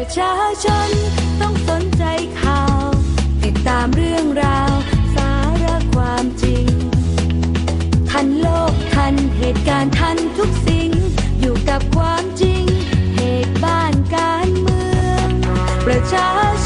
ประชาชนต้องสนใจข่าว ติดตามเรื่องราว สาระความจริง ทันโลกทันเหตุการณ์ทันทุกสิ่ง อยู่กับความจริง เหตุบ้านการเมือง ประชาชน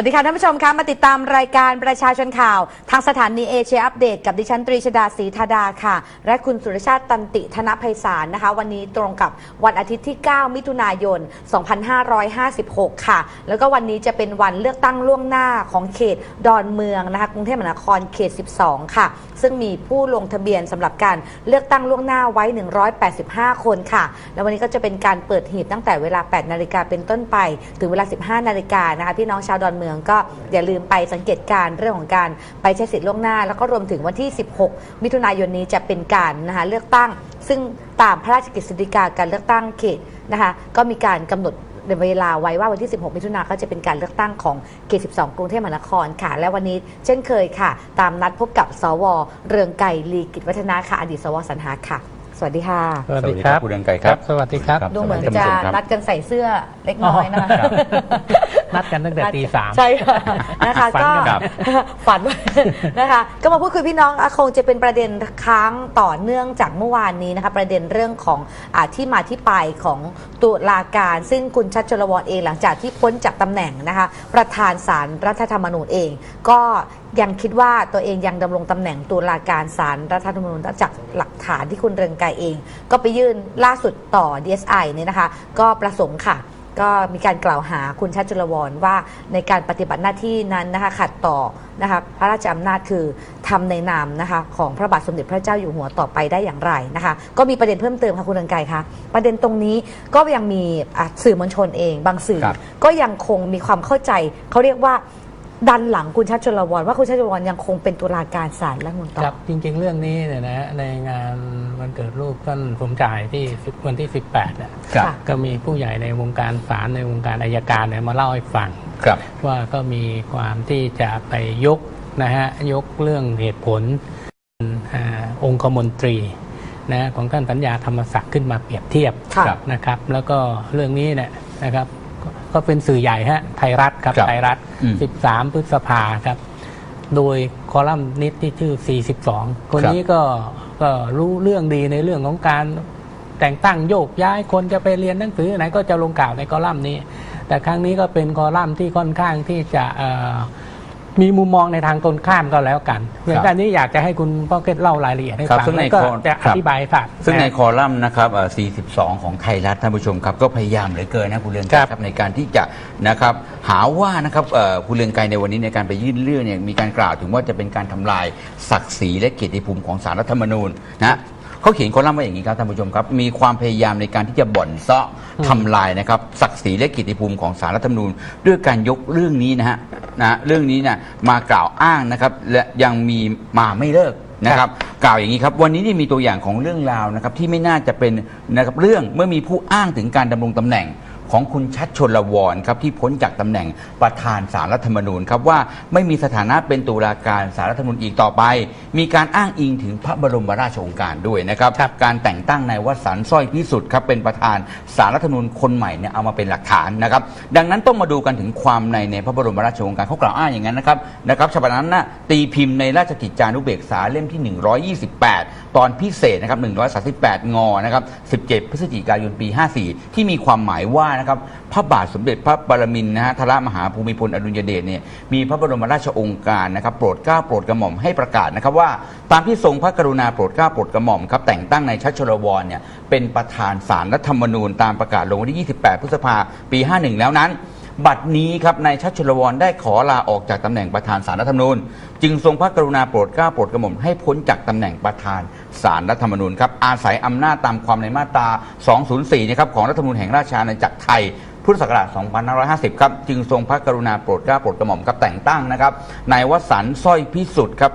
วัสดีค่ะท่านผู้ชมคะมาติดตามรายการประชาชนข่าว ทางสถานีเอเชียอัปเดตกับดิฉันตรีชดาศรีธาดาค่ะ และคุณสุรชาติตันติธนภัยสารนะคะ วันนี้ตรงกับวันอาทิตย์ที่ 9 มิถุนายน 2556 ค่ะ แล้วก็วันนี้จะเป็นวันเลือกตั้งล่วงหน้าของเขตดอนเมืองนะคะกรุงเทพมหานครเขต 12 ค่ะ ซึ่งมีผู้ลงทะเบียนสำหรับการเลือกตั้งล่วงหน้าไว้ 185 คนค่ะ แล้ววันนี้ก็จะเป็นการเปิดหีบตั้งแต่เวลา 8 นาฬิกาเป็นต้นไป ถึงเวลา 15 นาฬิกานะคะพี่น้องชาวดอนเมืองก็อย่าลืมไปสังเกตการณ์เรื่องของการไปใช้สิทธิ์ล่วงหน้า แล้วก็รวมถึงวันที่ 16 มิถุนายนนี้จะเป็นการนะคะเลือกตั้ง ซึ่งตามพระราชกฤษฎีกาการเลือกตั้งเขตนะคะก็มีการกำหนดเวลาไว้ว่าวันที่ 16 มิถุนายนก็จะเป็นการเลือกตั้งของเขต 12 กรุงเทพมหานครค่ะ และวันนี้เช่นเคยค่ะ ตามนัดพบกับสว เรืองไก่ลีกิจวัฒนาค่ะ อดีตสวสรรหาค่ะ สวัสดีค่ะ สวัสดีครับคุณเรืองไกรครับ สวัสดีครับครับดูเหมือนท่านผู้จะชมครับนัดกันใส่เสื้อเล็กน้อยนะคะครับ นัดกันตั้งแต่ตีสาม ใช่ค่ะนะคะฝันก็กันครับฝันนะคะ ก็มาพูดคุยพี่น้องอะคงจะเป็นประเด็นค้างต่อเนื่องจากเมื่อวานนี้นะคะประเด็นเรื่องของอาที่มาที่ไปของตุลาการ ซึ่งคุณชัดชลวรเองหลังจากที่พ้นจากตำแหน่งนะคะ ประธานสารรัฐธรรมนูญเอง ก็ยังคิดว่าตัวเองยังดำรงตำแหน่งตุลาการสารรัฐธรรมนูญจากหลักฐานที่คุณเรืองไกรเอง ก็ไปยื่นล่าสุดต่อ DSI เนี่ยนะคะ ก็ประสงค์ค่ะ ก็มีการกล่าวหาคุณชัดจุลวรว่าในการปฏิบัติหน้าที่นั้นนะคะขัดต่อนะคะพระราชอำนาจคือทำในนามนะคะของพระบาทสมเด็จพระเจ้าอยู่หัวต่อไปได้อย่างไรนะคะก็มีประเด็นเพิ่มเติมค่ะคุณเรืองไกรคะประเด็นตรงนี้ก็ยังมีอะสื่อมวลชนเอง บางสื่อครับก็ยังคงมีความเข้าใจเขาเรียกว่า ดันหลังคุณชัดจุลวรว่าคุณชัดจุลวรยังคงเป็นตุลาการศาลรัฐธรรมนูญต่อครับจริงๆ เรื่องนี้เนี่ยนะในงานวันเกิดรูปท่านสมชายที่10วันที่ 18น่ะครับค่ะก็มีผู้ใหญ่ในวงการศาลในวงการอายการเนี่ยมาเล่าให้ฟัง ครับ ว่าก็มีความที่จะไปยกนะฮะยกเรื่องเหตุผลอาองคมนตรีนะของท่านสัญญาธรรมศักดิ์ขึ้นมาเปรียบเทียบค่ะนะครับ แล้วก็เรื่องนี้เนี่ยนะครับ ก็ก็เป็นสื่อใหญ่ฮะไทยรัฐครับครับไทยรัฐอืม13 พฤษภาครับ โดยคอลัมนิสต์ที่ชื่อ 42 คนครับนี้ก็ก็รู้เรื่องดีในเรื่องของการแต่งตั้งโยกย้ายคนจะไปเรียนหนังสือไหนก็จะลงข่าวในคอลัมน์นี้ แต่ครั้งนี้ก็เป็นคอลัมน์ที่ค่อนข้างที่จะเอ่อ มีมุมมองในทางตรงข้ามก็แล้วกันเรื่องการนี้อยากจะให้คุณพ่อเกตเล่ารายละเอียดให้ครับฟังซึ่งในแล้วก็ข้อจะคอรับธิบายให้ฟังซึ่งในนะคอลัมน์นะครับเอ่อ42 ของไทยรัฐท่านผู้ชมครับ ก็พยายามเหลือเกินนะคุณเรืองไกรครับครับในการที่จะนะครับหาว่านะครับเอ่อคุณเรืองไกรในวันนี้ในการไปยื่นเรื่องเนี่ยมีการกล่าวถึงว่าจะเป็นการทำลายศักดิ์ศรีและเกียรติภูมิของสารรัฐธรรมนูญนะ เขาเขียนคอลัมน์ไว้อย่างนี้ครับท่านผู้ชมครับ มีความพยายามในการที่จะบ่อนเซาะทำลายนะครับศักดิ์ศรีและเกียรติภูมิของสารรัฐธรรมนูญ ด้วยการยกเรื่องนี้นะฮะนะเรื่องนี้เนี่ยมากล่าวอ้างนะครับและยังมีมาไม่เลิกนะครับกล่าวอย่างนี้ครับวันนี้นี่มีตัวอย่างของเรื่องราวนะครับที่ไม่น่าจะเป็นนะครับเรื่องเมื่อมีผู้อ้างถึงการดำรงตำแหน่ง ของคุณชัดชนลวรครับที่พ้นจากตำแหน่งประธานสารรัฐธรรมนูญครับว่าไม่มีสถานะเป็นตุลาการสารรัฐธรรมนูญอีกต่อไป มีการอ้างอิงถึงพระบรมราชโองการด้วยนะครับครับการแต่งตั้งนายวสันต์สร้อยพิสุทธิ์ครับเป็นประธานสารรัฐธรรมนูญคนใหม่เนี่ยเอามาเป็นหลักฐานนะครับดังนั้นต้องมาดูกันถึงความในในพระบรมราชโองการเขากล่าวอ้างอย่างนั้นนะครับนะครับฉบับนั้นนะตีพิมพ์ในราชกิจจานุเบกษาเล่มที่ 128 ตอนพิเศษนะครับ138 งอนะครับ17 พฤศจิกายนปี 54 ที่มีความหมายว่านะครับพระบาทสมเด็จพระบรมินทรนะฮะทรมหาภูมิพลอดุลยเดชเนี่ยมีพระบรมราชโองการนะครับโปรดเกล้าโปรดกระหม่อมให้ประกาศนะครับว่า ตามที่ทรงพระกรุณาโปรดเกล้าโปรดกระหม่อมครับแต่งตั้งในชัชรวรเนี่ยเป็นประธานสารรัฐธรรมนูญตามประกาศลงวันที่ 28 พฤษภาปี 51 แล้วนั้น บัดนี้ครับนายชัชรวรได้ขอลาออกจากตำแหน่งประธานสารรัฐธรรมนูญ จึงทรงพระกรุณาโปรดเกล้าโปรดกระหม่อมให้พ้นจากตำแหน่งประธานสารรัฐธรรมนูญครับอาศัยอำนาจตามความในมาตรา 204นะครับของรัฐธรรมนูญแห่งราชอาณาจักรไทยพุทธศักราช 2550 ครับ จึงทรงพระกรุณาโปรดเกล้าโปรดกระหม่อมครับแต่งตั้งนะครับ นายวสันต์สร้อยพิสุทธิ์ครับ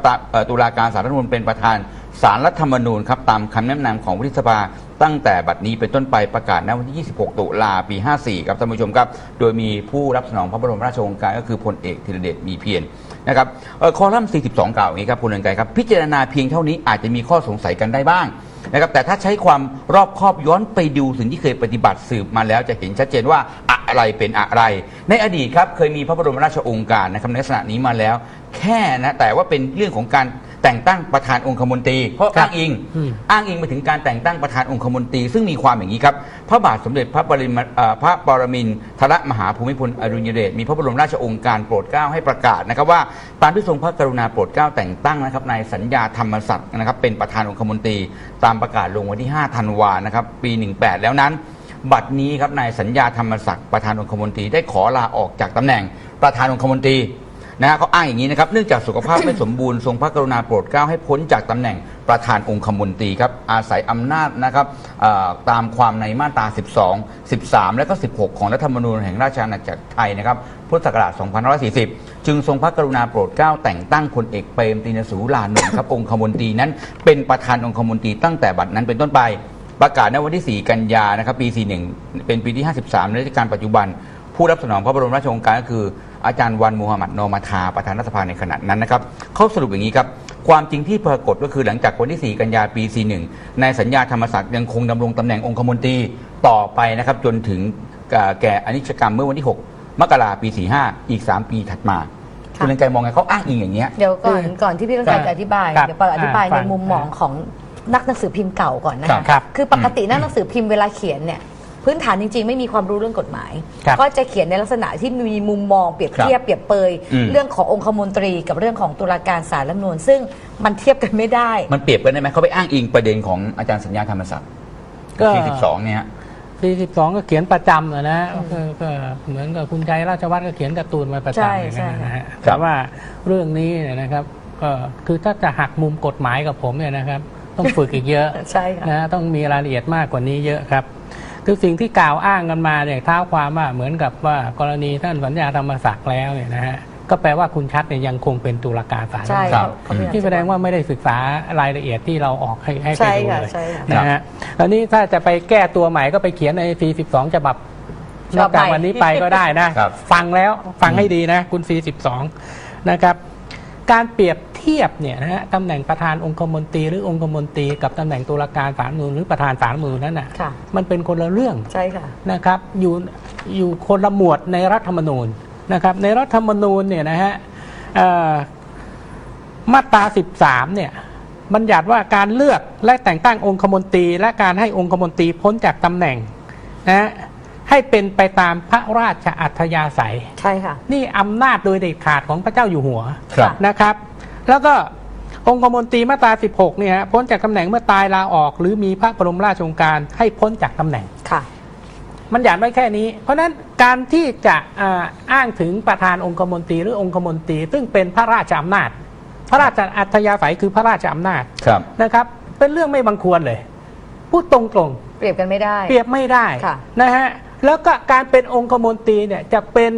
ตุลาการสารรัฐธรรมนูญเป็นประธานสารรัฐธรรมนูญครับตามคำแนะนำของวุฒิสภา ตั้งแต่บัดนี้เป็นต้นไปประกาศณวันที่ 26 ตุลาปี 54 ครับท่านผู้ชมครับ โดยมีผู้รับสนองพระบรมราชโองการก็คือพลเอกธีรเดชมีเพียรนะครับออคอลัมน์ 42 กล่าวอย่างนี้ครับคุณเรืองไกรครับ พิจารณาเพียงเท่านี้อาจจะมีข้อสงสัยกันได้บ้างนะครับแต่ถ้าใช้ความรอบคอบย้อนไปดูสิ่งที่เคยปฏิบัติสืบมาแล้วจะเห็นชัดเจนว่าอะไรเป็นอะไร ในอดีตครับเคยมีพระบรมราชโองการนะครับในลักษณะนี้มาแล้ว แค่นะแต่ว่าเป็นเรื่องของการ แต่งตั้งประธานองคมนตรี เพราะครับอ้างอิง อืม อ้างอิงไปถึงการแต่งตั้งประธานองคมนตรี ซึ่งมีความอย่างนี้ครับ พระบาทสมเด็จพระปริมาเอ่อพระปรมินทรมหาภูมิพลอดุลยเดชมีพระบรมราชโองการโปรดเกล้าให้ประกาศนะครับว่าตามที่ทรงพระกรุณาโปรดเกล้าแต่งตั้งนะครับนายสัญญาธรรมศักดิ์นะครับเป็นประธานองคมนตรี ตามประกาศลงวันที่ 5 ธันวานะครับปี 18 แล้วนั้น บัดนี้ครับนายสัญญาธรรมศักดิ์ประธานองคมนตรีได้ขอลาออกจากตำแหน่งประธานองคมนตรี นะฮะเขาอ้างอย่างนี้นะครับเนื่องจากสุขภาพ ไม่สมบูรณ์ทรงพระกรุณาโปรดเกล้าให้พ้นจากตำแหน่งประธานองคมนตรีครับอาศัยอำนาจนะครับเอ่อตามความในมาตรา 12 13 และก็ 16 ของรัฐธรรมนูญแห่งราชอาณาจักรไทยนะครับพุทธศักราช2540 จึงทรงพระกรุณาโปรดเกล้าแต่งตั้งพลเอกเปรมตินสูรานนท์ครับ องคมนตรีนั้นเป็นประธานองคมนตรีตั้งแต่บัดนั้นเป็นต้นไป ประกาศในวันที่ 4 กันยานะครับปี 41 เป็นปีที่ 53 ในรัชกาลปัจจุบัน ผู้รับสนองพระบรมราชโองการก็คือ อาจารย์วันมูฮัมหมัดนอมาทาประธานรัฐสภาในขณะนั้นนะครับเขาสรุปอย่างนี้ครับ ความจริงที่ปรากฏก็คือหลังจากวันที่ 4 กันยาปี 41นายสัญญาธรรมศักดิ์ยังคงดำรงตำแหน่งองคมนตรีต่อไปนะครับจนถึงเอ่อแก่อนิจกรรมเมื่อวันที่ 6 มกราปี 45 อีก 3 ปีถัดมาค่ะคุณเรืองไกรมองไงเขาอ้างอิงอย่างเงี้ยเดี๋ยวก่อนคือก่อนที่พี่ต้องการจะอธิบายครับเดี๋ยวปออธิบายอ่าฟัในงมุมมองของนักหนังสือพิมพ์เก่าก่อนนะครัคะบครับคือปกตินักหนังสือพิมพ์เวลาเขียนเนี่ย พื้นฐานจริง ๆ ไม่มีความรู้เรื่องกฎหมาย ครับก็จะเขียนในลักษณะที่มีมุมมองเปรียบเทียบเปรียบเปยอืม เรื่องขององคมนตรีกับเรื่องของตุลาการศาลรัฐธรรมนูญซึ่งมันเทียบกันไม่ได้ มันเปรียบกันได้ไหมเขาไปอ้างอิงประเด็นของอาจารย์สัญญาธรรมศักดิ์ก็ปี12เนี่ยฮะ 42 ก็เขียนประจำอะนะก็ก็เหมือนกับคุณใจราชวัฒน์ก็เขียนการ์ตูนมาประใช่จำอย่างใช่นั้นนะฮะครัแต่บว่าเรื่องนี้เนี่ยนะครับก็คือถ้าจะหักมุมกฎหมายกับผมเนี่ยนะครับ ต้องฝึกอีกเยอะ ใช่ค่ะ นะต้องมีรายละเอียดมากกว่านี้เยอะครับ คือสิ่งที่กล่าวอ้างกันมาเนี่ยเท้าความว่าเหมือนกับว่ากรณีท่านสัญญาธรรมศักดิ์แล้วเนี่ยนะฮะก็แปลว่าคุณชัดเนี่ยยังคงเป็นตุลาการศาลใช่ครัค่ะบเขาพยยมที่แสดงจะบอกว่าไม่ได้ศึกษารายละเอียดที่เราออกให้ให้ไปใช่ดูค่ะเลยใช่ค่ะนะฮะแล้วนี้ถ้าจะไปแก้ตัวใหม่ก็ไปเขียนใน42ฉบับฉนบัอบกจากใหม่วันนี้ไปก็ได้นะครับฟังแล้วฟังให้ดีนะ คุณ42นะครับ การเปรียบเทียบเนี่ยนะฮะตำแหน่งประธานองคมนตรีหรือองคมนตรีกับตำแหน่งตุลาการศาลรัฐธรรมนูญหรือประธานศาลรัฐธรรมนูญนั้นน่ะค่ะ มันเป็นคนละเรื่องใช่ค่ะ นะครับอยู่อยู่คนละหมวดในรัฐธรรมนูญนะครับในรัฐธรรมนูญเนี่ยนะฮะเอ่อมาตรา 13 เนี่ยบัญญัติว่าการเลือกและแต่งตั้งองคมนตรี และการให้องคมนตรีพ้นจากตำแหน่งนะฮะใให้เป็นไปตามพระราชอัธยาศัย ใช่ค่ะ นี่อำนาจโดยเด็ดขาดของพระเจ้าอยู่หัวครับ นะครับ แล้วก็องคมนตรีมาตรา 16เนี่ยฮะพ้นจากตำแหน่งเมื่อตายลาออก หรือมีพระบรมราชโองการให้พ้นจากตำแหน่งค่ะ มันหยาดไว้แค่นี้ เพราะฉะนั้นการที่จะอ่าอ้างถึงประธานองคมนตรีหรือองคมนตรี ซึ่งเป็นพระราชอำนาจ พระราชอัธยาศัยคือพระราชอำนาจครับนะครับ เป็นเรื่องไม่บังควรเลย พูดตรงๆเปรียบกันไม่ได้ เปรียบไม่ได้ค่ะนะฮะแล้วก็การเป็นองคมนตรีเนี่ยจะเป็น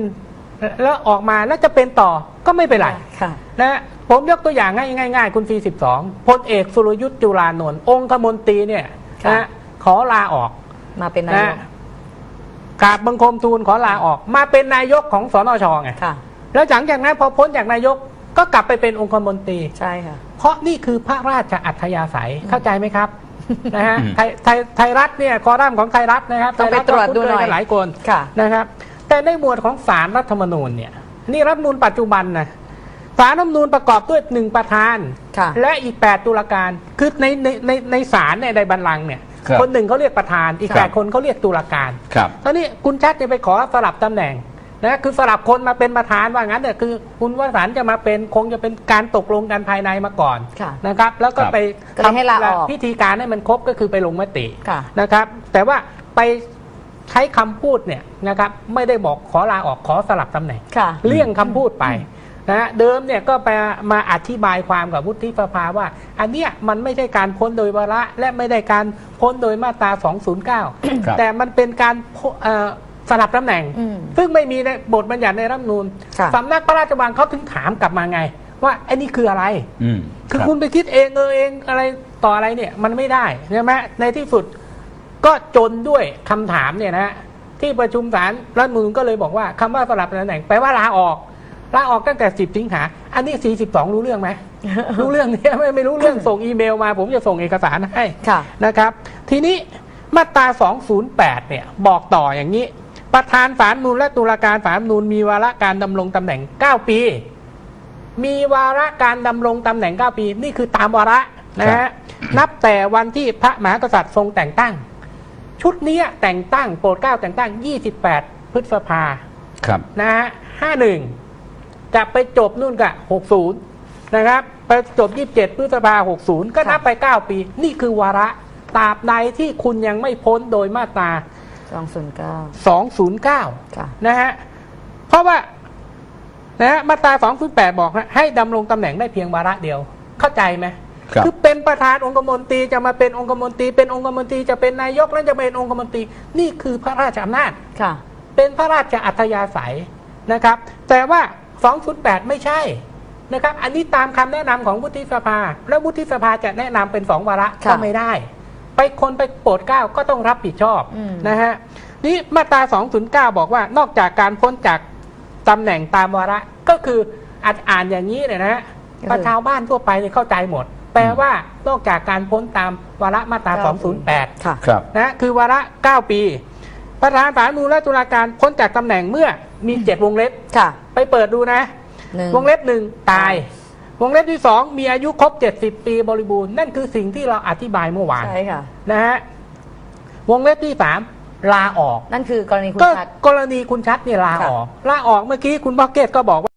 แล้วออกมาแล้วจะเป็นต่อก็ไม่เป็นไรค่ะนะฮะ ผมยกตัวอย่างง่ายง่ายๆคุณฟี12พลเอกสุรยุทธ์จุลานนท์องคมนตรีเนี่ยค่ะนะฮะขอลาออกมาเป็นนายนะกฮะกราบบังคมทูลขอลาออกมาเป็นนายกของสนชไงค่ะแล้วหลังจากนั้นพอพ้นจากนายกก็กลับไปเป็นองคมนตรีใช่ค่ะ เพราะนี่คือพระราชอัธยาศัยเข้าใจไหมครับนะฮะอืมไทยไทยไทยรัฐเนี่ยคอรัมน์ของไทยรัฐนะครับต้องไปทยตรวจดูหน่อยก็คุ้เคกัหลายคนค่ะนะครับ แต่ในหมวดของสารรัฐธรรมนูญเนี่ยนี่รัฐธรรมนูญปัจจุบันนะ สารรัฐธรรมนูญประกอบด้วยหนึ่งประธาน ค่ะ และอีก 8 ตุลาการ คือในในในในศาลเนี่ยในบัลลังก์เนี่ย ครับคนหนึ่งเขาเรียกประธาน อีก ครับแปดคนเขาเรียกตุลาการครับ ตอนนี้คุณชัดจะไปขอสลับตำแหน่งนะคือสลับคนมาเป็นประธานว่างั้นเนี่ยคือคุณวสันต์จะมาเป็นคงจะเป็นการตกลงกันภายในมาก่อนค่ะนะครับ แล้วก็ครับ ไปก็เลยให้ลาออกพิธีการให้มันครบก็คือไปลงมติค่ะ นะครับ แต่ว่าไปใช้คำพูดเนี่ยนะครับไม่ได้บอกขอลาออกขอสลับตำแหน่ง ค่ะ เลี่ยงคำพูดไป นะฮะเดิมเนี่ยก็ไปมาอธิบายความกับวุฒิสภาว่า อันเนี้ยมันไม่ใช่การพ้นโดยวาระและไม่ได้การพ้นโดยมาตราครับ209 แต่มันเป็นการพ้นเอ่อสลับตำแหน่งอืมซึ่งไม่มีในบทบัญญัติในรัฐธรรมนูญค่ะสำนักพระราชวังเขาถึงถามกลับมาไง ว่าไอ้นี่คืออะไรอืมคือรับคุณไปคิดเองเออเองอะไรต่ออะไรเนี่ยมันไม่ได้ใช่ไหมในที่สุดก็จนด้วยคำถามเนี่ยนะฮะที่ประชุมศาลรัฐธรรมนูญก็เลยบอกว่าคำว่าสลับตำแหน่งแปลว่าลาออก ลาออกตั้งแต่10สิงหา อันนี้42รู้เรื่องไหม รู้เรื่องเนี่ยไม่ไม่รู้เรื่องส่งอีเมลมา ผมจะส่งเอกสารให้ค่ะนะครับ ทีนี้มาตรา 208 เนี่ย บอกต่ออย่างนี้ ประธานศาลนูนและตุลาการศาลนูนมีวาระการดำรงตำแหน่ง 9 ปี มีวาระการดำรงตำแหน่ง 9 ปี นี่คือตามวาระนะฮะนับแต่วันที่พระมหากษัตริย์ทรงแต่งตั้ง ชุดเนี้ยแต่งตั้งโปรดเกล้าแต่งตั้ง 28 พฤษภาครับนะฮะ51 จะไปจบนู่นกับ60นะครับไปจบ 27 พฤษภา60ก็นับไป 9 ปี นี่คือวาระตราบใดที่คุณยังไม่พ้นโดยมาตรา209 209ค่ะนะฮะ เพราะว่านะฮะมาตรา 208 บอกนะให้ดำรงตำแหน่งได้เพียงวาระเดียว เข้าใจไหมครับอเป็นประธานองคมนตรีจะมาเป็นองคมนตรีเป็นองคมนตรีจะเป็นนายกแล้วจะเป็นองคมนตรีนี่คือพระราชอำนาจค่ะ เป็นพระราชอัธยาศัยนะครับ แต่ว่า 208ไม่ใช่นะครับ อันนี้ตามคำแนะนำของวุฒิสภา แล้ววุฒิสภาจะแนะนำเป็นสองวาระค่ะก็ไม่ได้ ไปคนไปโปรดเกล้าก็ต้องรับผิดชอบอืมนะฮะนี่มาตรา 209 บอกว่านอกจากการพ้นจากตำแหน่งตามวาระก็คืออาจอ่านอย่างนี้เนี่ยนะฮะประชาวบ้านทั่วไปเนี่ยเข้าใจหมด แปลว่านอกจากการพ้นตามวาระมาตรา 208ค่ะครับนะคือวาระ 9 ปี ประธานศาลนูนและตุลาการพ้นจากตำแหน่งเมื่อ มี7วงเล็บ ค่ะไปเปิดดูนะ หนึ่ง วงเล็บหนึ่งตาย วงเล็บที่2มีอายุครบ 70 ปีบริบูรณ์ นั่นคือสิ่งที่เราอธิบายเมื่อวานใช่ค่ะ นะฮะวงเล็บที่3ลาออก นั่นคือกรณีคุณก็ชัด กรณีคุณชัดเนี่ยลาออกลาออกเมื่อกี้คุณพ็อกเก็ตก็บอกว่า